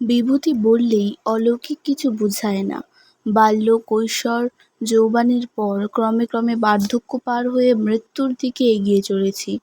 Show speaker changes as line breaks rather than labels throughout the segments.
বিভূতি বললেই অলৌকিক কিছু বুঝায় না। বাল্য, কৈশোর, যৌবনের পর ক্রমে ক্রমে বার্ধক্য পার হয়ে মৃত্যুর দিকে এগিয়ে চলেছি।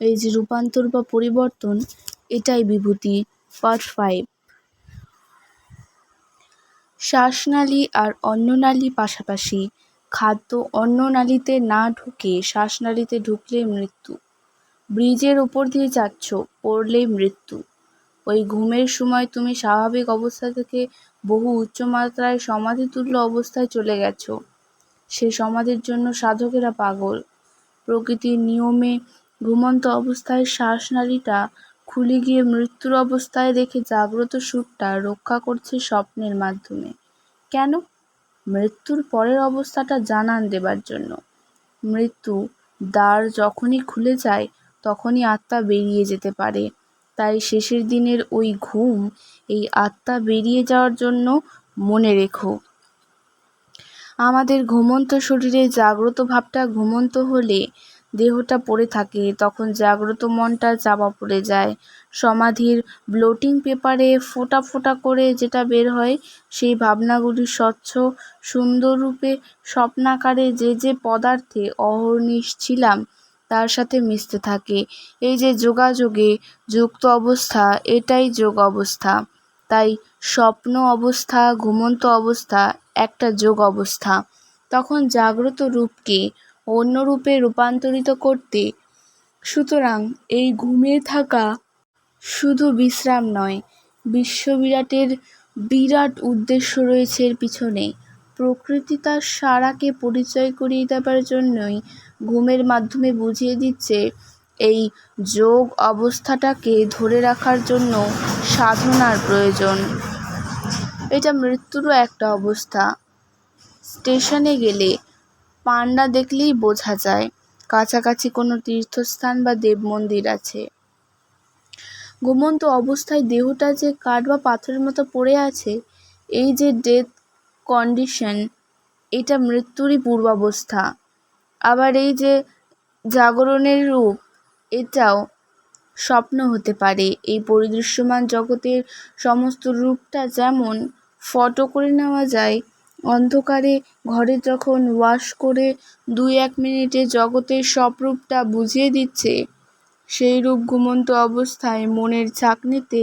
এই যে রূপান্তর বা পরিবর্তন, এটাই বিভূতি। পার্ট ফাইভ শ্বাসনালী আর অন্ননালী পাশাপাশি। খাদ্য অন্ননালীতে না ঢুকে শ্বাসনালীতে ঢুকলেই মৃত্যু। ব্রিজের ওপর দিয়ে যাচ্ছ, পড়লেই মৃত্যু। ওই ঘুমের সময় তুমি স্বাভাবিক অবস্থা থেকে বহু উচ্চমাত্রায় সমাধিতুল্য অবস্থায় চলে গেছ। সে সমাধির জন্য সাধকেরা পাগল। প্রকৃতির নিয়মে ঘুমন্ত অবস্থায় শ্বাসনালীটা খুলে গিয়ে মৃত্যুর অবস্থায় রেখে জাগ্রত সুরটা রক্ষা করছে স্বপ্নের মাধ্যমে। কেন? মৃত্যুর পরের অবস্থাটা জানান দেবার জন্য। মৃত্যু দ্বার যখনই খুলে যায়, তখনই আত্মা বেরিয়ে যেতে পারে। তাই শেষের দিনের ওই ঘুম, এই আত্মা বেরিয়ে যাওয়ার জন্য মনে রেখো। আমাদের ঘুমন্ত শরীরে জাগ্রত ভাবটা ঘুমন্ত হলে দেহটা পড়ে থাকে, তখন জাগ্রত মনটা চাপা পড়ে যায়। সমাধির ব্লোটিং পেপারে ফোটা ফোটা করে যেটা বের হয়, সেই ভাবনাগুলি স্বচ্ছ সুন্দর রূপে স্বপ্নাকারে যে যে পদার্থে অহর্নিশ ছিলাম তার সাথে মিশতে থাকে। এই যে যোগাযোগে যুক্ত অবস্থা এটাই যোগ অবস্থা। তাই স্বপ্ন অবস্থা ঘুমন্ত অবস্থা একটা যোগ অবস্থা। তখন জাগ্রত রূপকে অন্য রূপে রূপান্তরিত করতে সুতরাং এই ঘুমিয়ে থাকা শুধু বিশ্রাম নয়, বিশ্ববিরাটের বিরাট উদ্দেশ্য রয়েছে এর পিছনে। প্রকৃতি তার সারাকে পরিচয় করিয়ে দেবার জন্যই ঘুমের মাধ্যমে বুঝিয়ে দিচ্ছে এই যোগ অবস্থাটাকে ধরে রাখার জন্য সাধনার প্রয়োজন। এটা মৃত্যুরও একটা অবস্থা। স্টেশনে গেলে পান্ডা দেখলেই বোঝা যায় কাছাকাছি কোনো তীর্থস্থান বা দেবমন্দির আছে। ঘুমন্ত অবস্থায় দেহটা যে কাঠ বা পাথরের মতো পড়ে আছে, এই যে ডেথ কন্ডিশন, এটা মৃত্যুরই পূর্বাবস্থা। আবার এই যে জাগরণের রূপ, এটাও স্বপ্ন হতে পারে। এই পরিদৃশ্যমান জগতের সমস্ত রূপটা যেমন ফটো করে নেওয়া যায়, অন্ধকারে ঘরে যখন ওয়াশ করে দুই এক মিনিটে জগতের সব রূপটা বুঝিয়ে দিচ্ছে, সেই রূপ ঘুমন্ত অবস্থায় মনের ছাঁকনিতে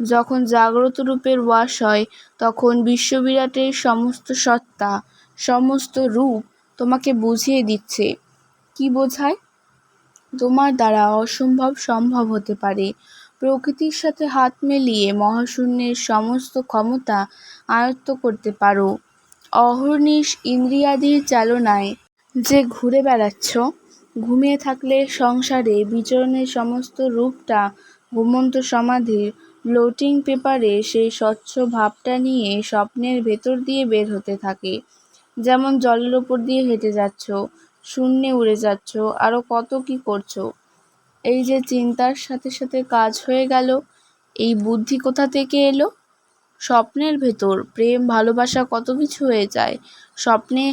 যখন জাগ্রত রূপের ওয়াশ হয় তখন বিশ্ববিরাটের সমস্ত সত্তা, সমস্ত রূপ তোমাকে বুঝিয়ে দিচ্ছে। কী বোঝায়? তোমার দ্বারা অসম্ভব সম্ভব হতে পারে। প্রকৃতির সাথে হাত মিলিয়ে মহাশূন্যের সমস্ত ক্ষমতা আয়ত্ত করতে পারো। অহর্নিশ ইন্দ্রিয়াদির চালনায় যে ঘুরে বেড়াচ্ছ, ঘুমিয়ে থাকলে সংসারে বিচরণের সমস্ত রূপটা ঘুমন্ত সমাধির ব্লটিং পেপারে সেই স্বচ্ছ ভাবটা নিয়ে স্বপ্নের ভেতর দিয়ে বের হতে থাকে। যেমন জলের ওপর দিয়ে হেঁটে যাচ্ছ, শূন্যে উড়ে যাচ্ছ, আরও কত কী করছ এই যে চিন্তার সাথে সাথে কাজ হয়ে গেল, এই বুদ্ধি কোথা থেকে এলো? স্বপ্নের ভেতর প্রেম ভালোবাসা কত কিছু হয়ে যায়। স্বপ্নে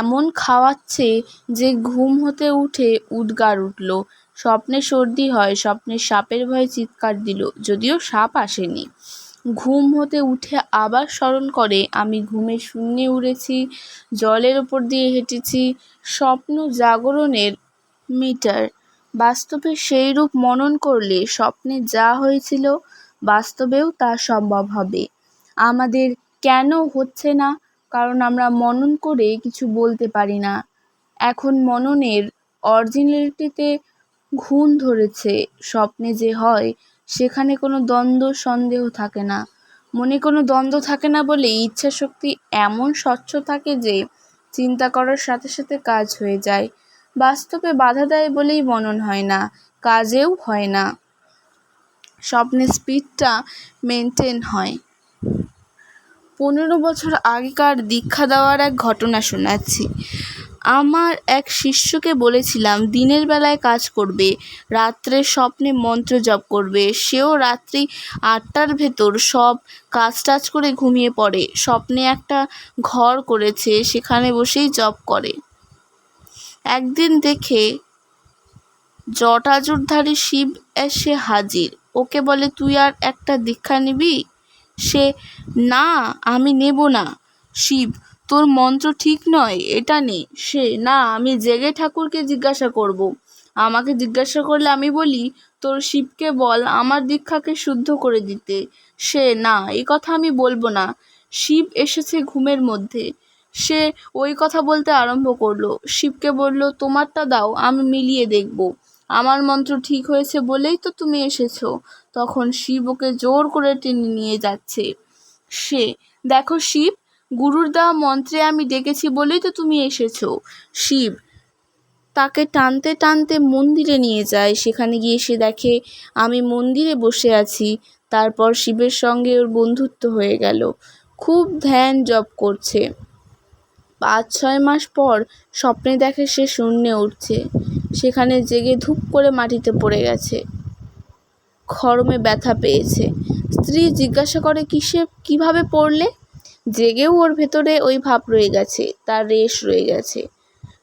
এমন খাওয়াচ্ছে যে ঘুম হতে উঠে উদ্গার উঠল। স্বপ্নে সর্দি হয়, স্বপ্নে সাপের ভয়ে চিৎকার দিল, যদিও সাপ আসেনি। ঘুম হতে উঠে আবার স্মরণ করে আমি ঘুমে শূন্যে উড়েছি, জলের ওপর দিয়ে হেঁটেছি। স্বপ্ন জাগরণের মিটার। বাস্তবে সেই রূপ মনন করলে স্বপ্নে যা হয়েছিল বাস্তবেও তা সম্ভব হবে। আমাদের কেন হচ্ছে না? কারণ আমরা মনন করে কিছু বলতে পারি না। এখন মননের অরিজিনালিটিতে ঘুণ ধরেছে। স্বপ্নে যে হয় সেখানে কোনো দ্বন্দ্ব সন্দেহ থাকে না। মনে কোনো দ্বন্দ্ব থাকে না বলেই ইচ্ছাশক্তি এমন স্বচ্ছ থাকে যে চিন্তা করার সাথে সাথে কাজ হয়ে যায়। বাস্তবে বাধা দেয় বলেই মনন হয় না, কাজেও হয় না। স্বপ্নের স্পিডটা মেনটেন হয়। পনেরো বছর আগেকার দীক্ষা দেওয়ার এক ঘটনা শোনাচ্ছি। আমার এক শিষ্যকে বলেছিলাম দিনের বেলায় কাজ করবে, রাত্রে স্বপ্নে মন্ত্র জপ করবে। সেও রাত্রি আটটার ভেতর সব কাজ টাজ করে ঘুমিয়ে পড়ে। স্বপ্নে একটা ঘর করেছে, সেখানে বসেই জপ করে। একদিন দেখে জটাজূটধারী শিব এসে হাজির। ওকে বলে তুই আর একটা দীক্ষা নিবি? সে না আমি নেব না শিব তোর মন্ত্র ঠিক নয়, এটা নে। সে, না, আমি জেগে ঠাকুরকে জিজ্ঞাসা করব। আমাকে জিজ্ঞাসা করলে আমি বলি, তোর শিবকে বল আমার দীক্ষাকে শুদ্ধ করে দিতে। সে, না এই কথা আমি বলব না। শিব এসেছে ঘুমের মধ্যে। সে ওই কথা বলতে আরম্ভ করল। শিবকে বলল, তোমারটা দাও, আমি মিলিয়ে দেখব। আমার মন্ত্র ঠিক হয়েছে বলেই তো তুমি এসেছ। তখন শিব ওকে জোর করে টেনে নিয়ে যাচ্ছে। সে, দেখো শিব গুরুর দেওয়া মন্ত্রে আমি ডেকেছি বলেই তো তুমি এসেছ। শিব তাকে টানতে টানতে মন্দিরে নিয়ে যায়। সেখানে গিয়ে সে দেখে, আমি মন্দিরে বসে আছি। তারপর শিবের সঙ্গে ওর বন্ধুত্ব হয়ে গেল। খুব ধ্যান জপ করছে। পাঁচ, ছয় মাস পর স্বপ্নে দেখে সে শূন্যে উঠছে। সেখানে জেগে ধূপ করে মাটিতে পড়ে গেছে। খরমে ব্যথা পেয়েছে। স্ত্রী জিজ্ঞাসা করে, কিসে, কীভাবে পড়লে? জেগেও ওর ভেতরে ওই ভাব রয়ে গেছে, তার রেশ রয়ে গেছে।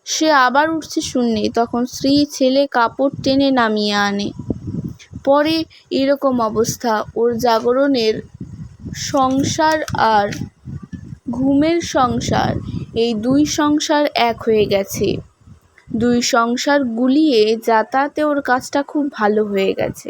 সে আবার উঠছে শূন্যে, তখন স্ত্রী ছেলে কাপড় টেনে নামিয়ে আনে। পরে এরকম অবস্থা, ওর জাগরণের সংসার আর ঘুমের সংসার, এই দুই সংসার এক হয়ে গেছে। দুই সংসার গুলিয়ে যাতায়াতে ওর কাজটা খুব ভালো হয়ে গেছে।